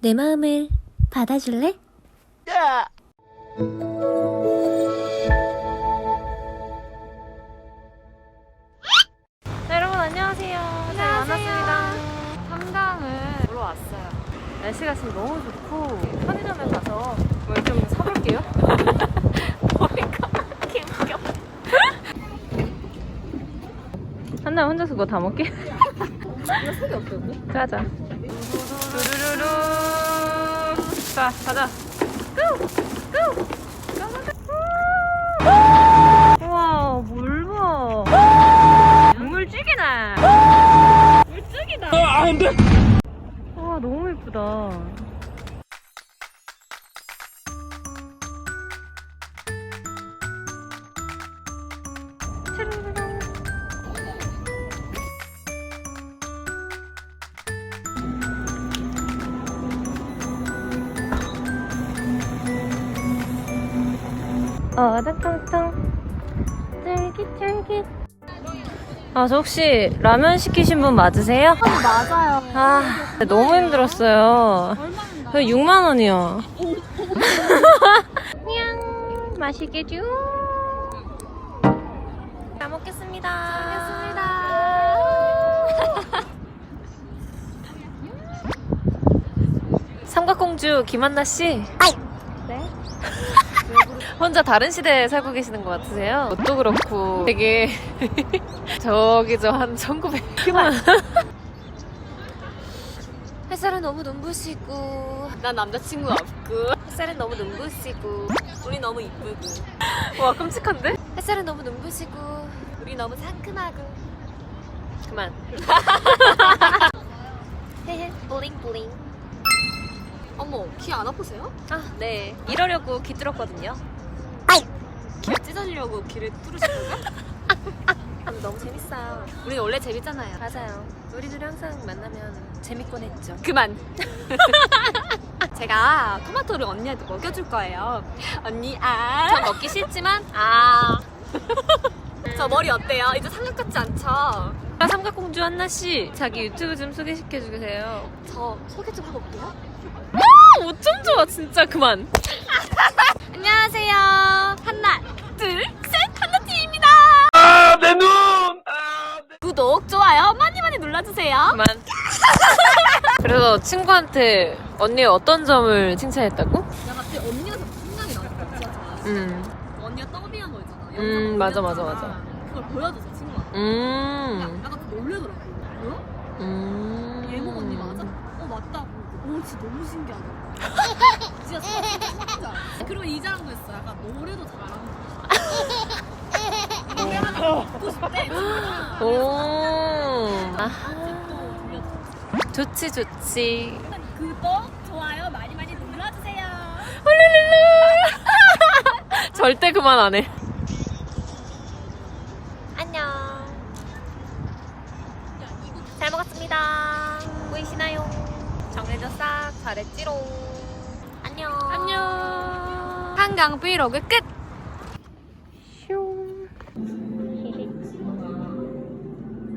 내 마음을 받아줄래? 네, 여러분 안녕하세요. 잘 만났습니다. 삼강을 보러 왔어요. 날씨가 지금 너무 좋고 편의점에 가서 뭘 좀 사볼게요. 머리가 개웃겨. 한나 혼자서 그거 다 먹게? 이거 색이 없던데? 가자. 루루루루. 자, 가자. 고! 고! 우와, 물 봐. 물찌개나. 물찌개다. 안 돼. 와, 너무 예쁘다. 어덕통통 쫄깃쫄깃 아, 저 혹시 라면 시키신 분 맞으세요? 맞아요. 아, 너무 힘들었어요. 그 6만 원이요. 냥 맛있게 쭉. 잘 먹겠습니다. 삼각공주 김한나 씨. 네? 혼자 다른 시대에 살고 계시는 것 같으세요? 옷도 그렇고 되게 저기 저 한 1900. 햇살은 너무 눈부시고. 난 남자친구 없고. 햇살은 너무 눈부시고. 우리 너무 이쁘고. 와 끔찍한데? 햇살은 너무 눈부시고. 우리 너무 상큼하고. 그만. 헤헤 블링블링. 어머, 귀 안 아프세요? 아 네. 이러려고 귀 뚫었거든요 귀 찢어지려고 뚫으신 거예요? 근데 너무 재밌어요 우리 원래 재밌잖아요. 맞아요 우리 둘이 항상 만나면 재밌곤 했죠 그만. 제가 토마토를 언니한테 먹여줄 거예요. 언니, 아. 전 먹기 싫지만 아 저 머리 어때요? 이제 삼각 같지 않죠? 삼각공주 한나 씨 자기 유튜브 좀 소개시켜 주세요. 저 소개 좀 하고 올게요. 어쩜 좋아 진짜 그만. 안녕하세요. 하나, 둘, 셋. 하나팀입니다. 아, 내 눈! 구독, 좋아요 많이 많이 눌러주세요. 그만. 그래서 친구한테 언니 어떤 점을 칭찬했다고? 야, 갑자기 언니가 자꾸 생각이 진짜. 음, 언니가 더빙한 거 있잖아. 음, 맞아, 맞아, 맞아. 그걸 보여줬어, 친구한테. 음, 약간 그 놀래더라고. 뭐야? 음. 예목 언니 맞아? 어 맞다고. 오 진짜 너무 신기하다. 진짜 진짜. 그리고 이 자랑도 했어. 약간 노래도 잘하는 거. 노래 하나 듣고 싶대. 오, 아, 또 들려줘. 좋지 좋지. 구독, 좋아요 많이 많이 눌러주세요. 절대 그만 안 해. 안녕. 잘 먹었습니다. 보이시나요? 정리도 싹 잘했지롱. 안녕. 안녕. 한강 브이로그 끝.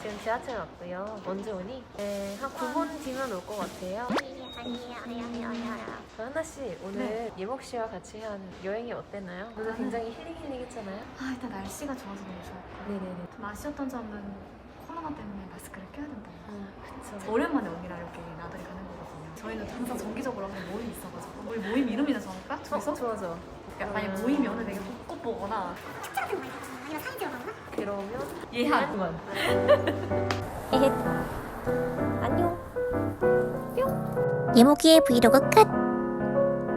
지금 지하철 왔고요. 언제 오니? 네, 한 9분 뒤면 올 것 같아요. 저 하나 씨 오늘 예목 씨와 같이 한 여행이 어땠나요? 오늘 굉장히 힐링 힐링 했잖아요. 아 일단 날씨가 좋아서 너무 좋았고 네네네. 좀 아쉬웠던 점은 코로나 때문에 마스크를 껴야 된다 그쵸. 오랜만에 언니랑 이렇게 나들이 가는 거거든요 저희는 항상 정기적으로 하는 모임이 있어가지고 우리 모임 이름이나 정할까? 어, 둘이서? 좋아져. 그러니까 만약 모이면은 되게 벚꽃 보거나 그러면 예한 그만. 안녕. 뿅. 예모기의 브이로그 끝.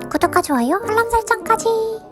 구독과 좋아요, 알람 설정까지.